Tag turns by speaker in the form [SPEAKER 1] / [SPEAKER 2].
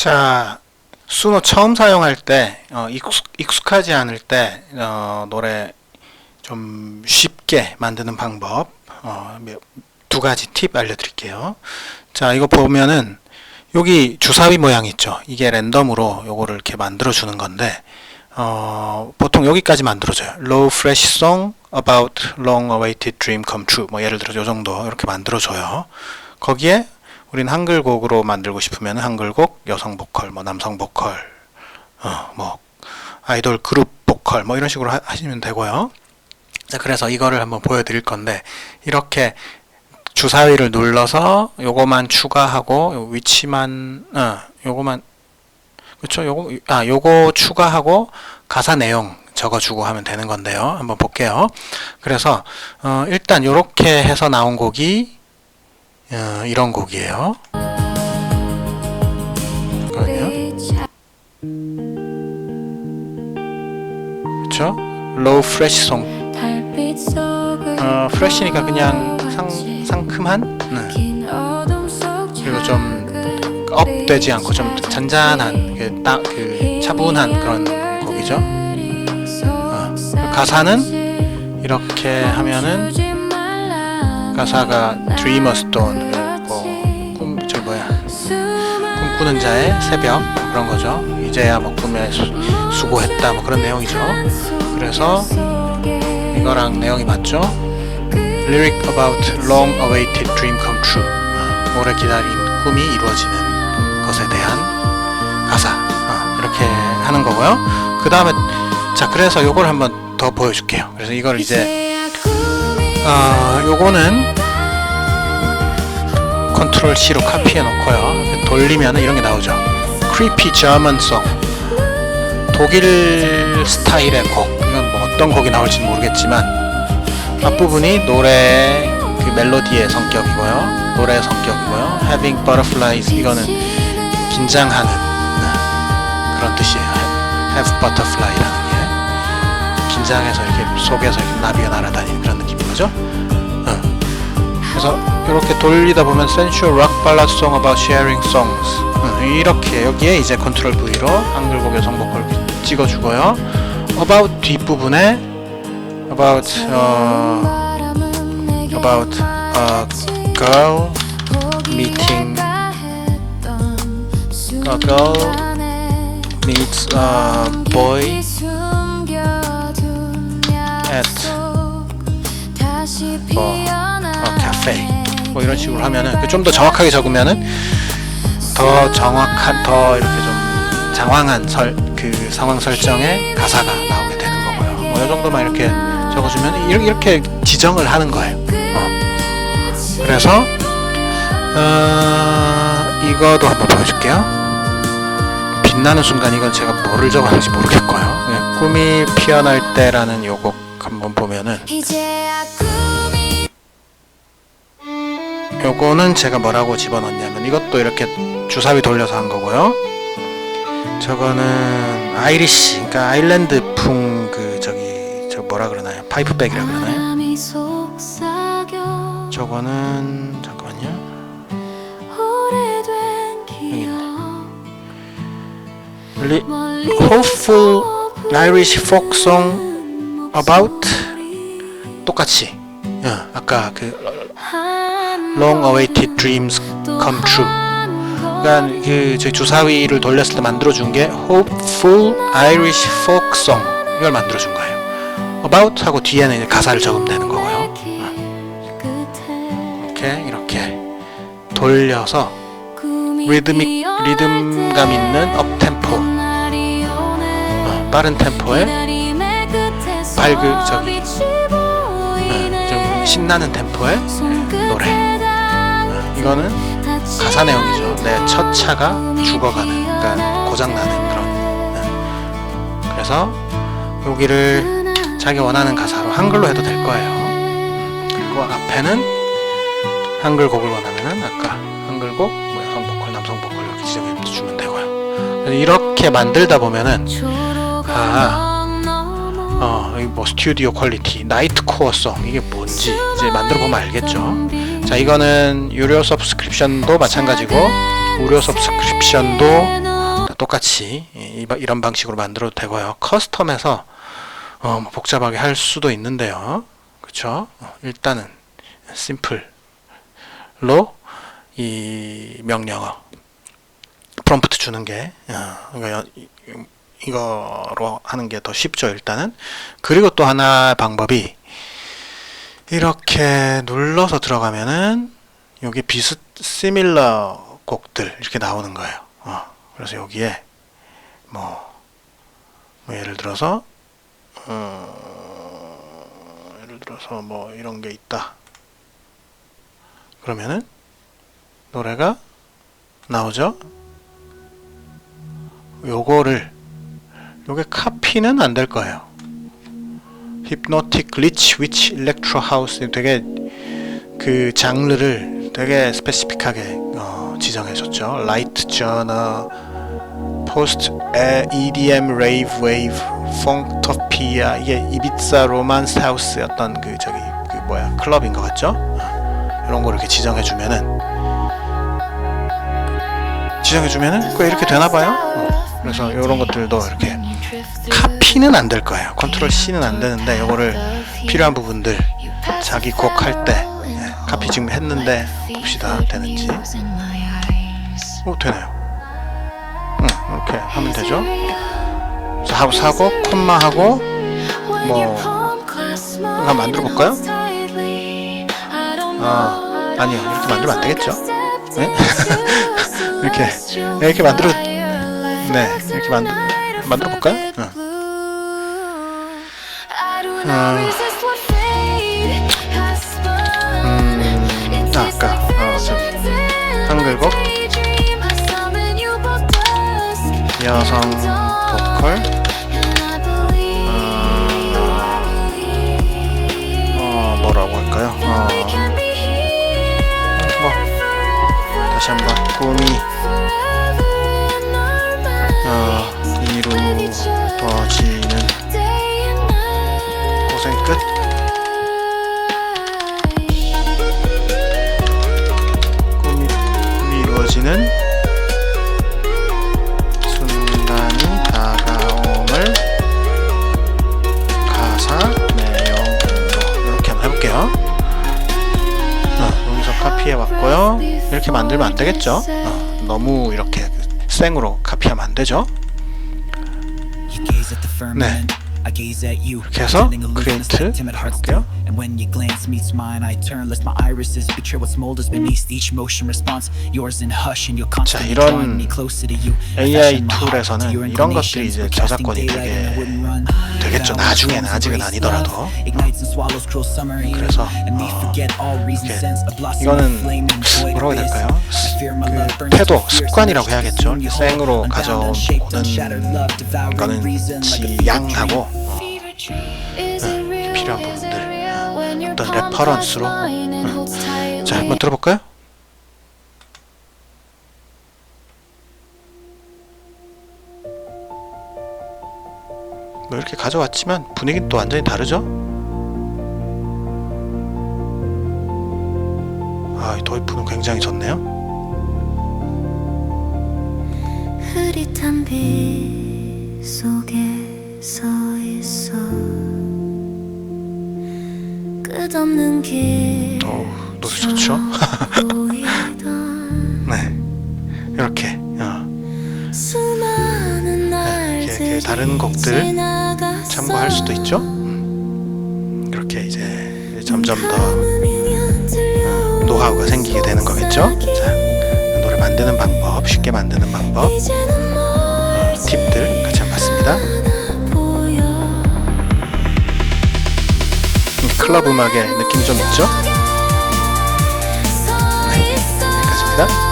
[SPEAKER 1] 자, 수노 처음 사용할 때 어, 익숙, 익숙 하지 않을 때 어, 노래 좀 쉽게 만드는 방법 어, 몇- 두 가지 팁 알려드릴게요. 자, 이거 보면은 여기 주사위 모양 있죠. 이게 랜덤으로 요거를 이렇게 만들어 주는 건데 어, 보통 여기까지 만들어줘요. Low fresh song about long awaited dream come true. 뭐 예를 들어 요 정도 이렇게 만들어줘요. 거기에 우린 한글 곡으로 만들고 싶으면 한글곡, 여성 보컬, 뭐 남성 보컬, 어, 뭐 아이돌 그룹 보컬 뭐 이런 식으로 하, 하시면 되고요. 자, 그래서 이거를 한번 보여드릴 건데 이렇게 주사위를 눌러서 요거만 추가하고 요 위치만 어, 요거만 그렇죠. 요거 아 요거 추가하고 가사 내용 적어주고 하면 되는 건데요. 한번 볼게요. 그래서 어, 일단 요렇게 해서 나온 곡이 어, 이런 곡이에요. 그렇죠? Low Fresh Song. 어, 프레시니까 그냥 상, 상큼한 네. 그리고 좀 업되지 않고 좀 잔잔한 그, 따, 그 차분한 그런 곡이죠. 어, 가사는 이렇게 하면은 가사가 Dreamer Stone 뭐 꿈, 저 뭐야 꿈꾸는 자의 새벽 뭐 그런 거죠. 이제야 뭐 꿈에 수, 수고했다 뭐 그런 내용이죠. 그래서 이거랑 내용이 맞죠? Lyric about long awaited dream come true. 어, 오래 기다린 꿈이 이루어지는 것에 대한 가사. 어, 이렇게 하는 거고요. 그 다음에 자 그래서 요걸 한번 더 보여줄게요. 그래서 이걸 이제 어, 요거는 컨트롤 C로 카피해 놓고요. 돌리면 이런 게 나오죠. German Song. 독일 스타일의 곡. 이건 뭐 어떤 곡이 나올지 모르겠지만 앞부분이 노래 그 멜로디의 성격이고요. 노래의 성격이고요. Having Butterflies 이거는 긴장하는 네, 그런 뜻이에요. Have Butterfly라는 게 긴장해서 이렇게 속에서 이렇게 나비가 날아다니는 그런 느낌인 거죠. 어. 그래서 이렇게 돌리다 보면 sensual rock ballad song about sharing songs 어, 이렇게 여기에 이제 컨트롤 V로 한글곡 여성 보컬 찍어주고요. about 뒷부분에 about 어, about a girl meeting a girl meets a boy at 뭐 어, cafe 뭐 이런 식으로 하면은 좀 더 정확하게 적으면은 더 정확한 더 이렇게 좀 장황한 설 그 상황 설정의 가사가 나오게 되는 거고요. 뭐이 정도만 이렇게 적어주면 이렇게 지정을 하는 거예요. 어. 그래서 어, 이거도 한번 보여줄게요. 빛나는 순간 이건 제가 뭐를 적었는지 모르겠고요. 네, 꿈이 피어날 때라는 요곡 한번 보면은 요거는 제가 뭐라고 집어넣냐면 이것도 이렇게 주사위 돌려서 한 거고요. 저거는 아이리시, 그러니까 아일랜드풍 그 저기 저 뭐라 그러나요? 파이프백이라 그러나요? 저거는 잠깐만요. 리, hopeful Irish folk song about 똑같이 어, 아까 그 long awaited dreams come true 그러니까 그 저희 주사위를 돌렸을 때 만들어 준 게 hopeful Irish folk song 이걸 만들어 준 거예요. about 하고 뒤에는 가사를 적으면 되는 거고요. 이렇게 이렇게 돌려서 리드믹 리듬감 있는 업 템포 어, 빠른 템포에 밝은 저기 어, 좀 신나는 어, 이거는 가사 내용이죠. 내 첫 차가 죽어가는, 그러니까 고장나는 그런. 네. 그래서 여기를 자기 원하는 가사로 한글로 해도 될 거예요. 그리고 앞에는 한글 곡을 원하면은 아까 한글 곡, 뭐 여성 보컬, 남성 보컬 이렇게 지정해 주면 되고요. 이렇게 만들다 보면은 아, 어, 이뭐 스튜디오 퀄리티, 나이트 코어송 이게 뭔지 이제 만들어 보면 알겠죠. 자, 이거는 유료 서브스크립션도 마찬가지고 무료 서브스크립션도 똑같이 이- 이런 방식으로 만들어도 되고요. 커스텀에서 어, 뭐 복잡하게 할 수도 있는데요. 그렇죠? 일단은 심플로 이 명령어 프롬프트 주는 게 어, 이거로 하는 게 더 쉽죠 일단은 그리고 또 하나 방법이 이렇게 눌러서 들어가면은 여기 비슷 시밀러 곡들 이렇게 나오는 거예요. 어, 그래서 여기에 뭐, 뭐 예를 들어서 어, 예를 들어서 뭐 이런 게 있다. 그러면은 노래가 나오죠? 요거를 요게 카피는 안 될 거예요. Hypnotic Glitch Witch 되게 그 장르를 되게 스페시픽하게 어, 지정해 줬죠. Light Post EDM Rave Wave, Funktopia 이게 이비사 로만스 하우스였던 그 저기 그 뭐야 클럽인 것 같죠? 어, 이런 거를 이렇게 지정해 주면은 지정해 주면은 그 이렇게 되나 봐요. 어, 그래서 이런 것들도 이렇게 카 피는 안 될 거예요. 컨트롤 C는 안 되는데 이거를 필요한 부분들 자기 곡 할때 예, 카피 지금 했는데 봅시다 되는지. 오 되네요. 응 이렇게 하면 되죠. 하고 사고 콤마 하고 뭐 한번 만들어 볼까요? 아 아니요 이렇게 만들면 안 되겠죠? 네? 이렇게 이렇게 만들어 네 이렇게 만들 만들어 볼까요? 응. 음, 아, 아까 어, 저기 한글곡? 여성 보컬 이루어지는 순간이 다가옴을 가사 내용으로 이렇게 한번 해볼게요. 어, 여기서 카피해 왔고요. 이렇게 만들면 안 되겠죠? 어, 너무 이렇게 생으로 카피하면 안 되죠?
[SPEAKER 2] 네.
[SPEAKER 1] 이렇게 해서 create 해볼게요.
[SPEAKER 2] And when your glance meets mine, I turn, lest my irises betray what smolders beneath each motion response. Yours in hush, and you're constantly
[SPEAKER 1] 이런
[SPEAKER 2] drawing me closer to you.
[SPEAKER 1] AI 툴에서는 이런 것들이 이제 저작권이 되게. 되겠죠. 나중에는 아직은 아니더라도.
[SPEAKER 2] love, ignites and swallows cruel summer heat.
[SPEAKER 1] 그래서,
[SPEAKER 2] And me
[SPEAKER 1] 어,
[SPEAKER 2] forget all reason,
[SPEAKER 1] 이렇게 이거는 뭐라고 해야. 될까요? 그 태도, 습관이라고 해야겠죠. 이렇게 생으로 가져오는 거는 지양하고
[SPEAKER 3] 네,
[SPEAKER 1] 필요한 부분들 어떤 레퍼런스로 응. 자 한번 들어볼까요? 뭐 이렇게 가져왔지만 분위기는 또 완전히 다르죠? 아, 이 도입부는 굉장히 좋네요.
[SPEAKER 3] 흐릿한 빛 속에 서 있어 끝없는 길
[SPEAKER 1] 어우, 노래 좋죠? 네, 이렇게 어, 네, 이렇게, 이렇게 다른 곡들 참고할 수도 있죠. 음, 이렇게 이제 점점 더 어, 노하우가 생기게 되는 거겠죠. 자, 노래 만드는 방법, 쉽게 만드는 방법, 어, 팁들 같이 한번 봤습니다. 클럽 음악의 느낌 좀 있죠? 네, 여기까지입니다.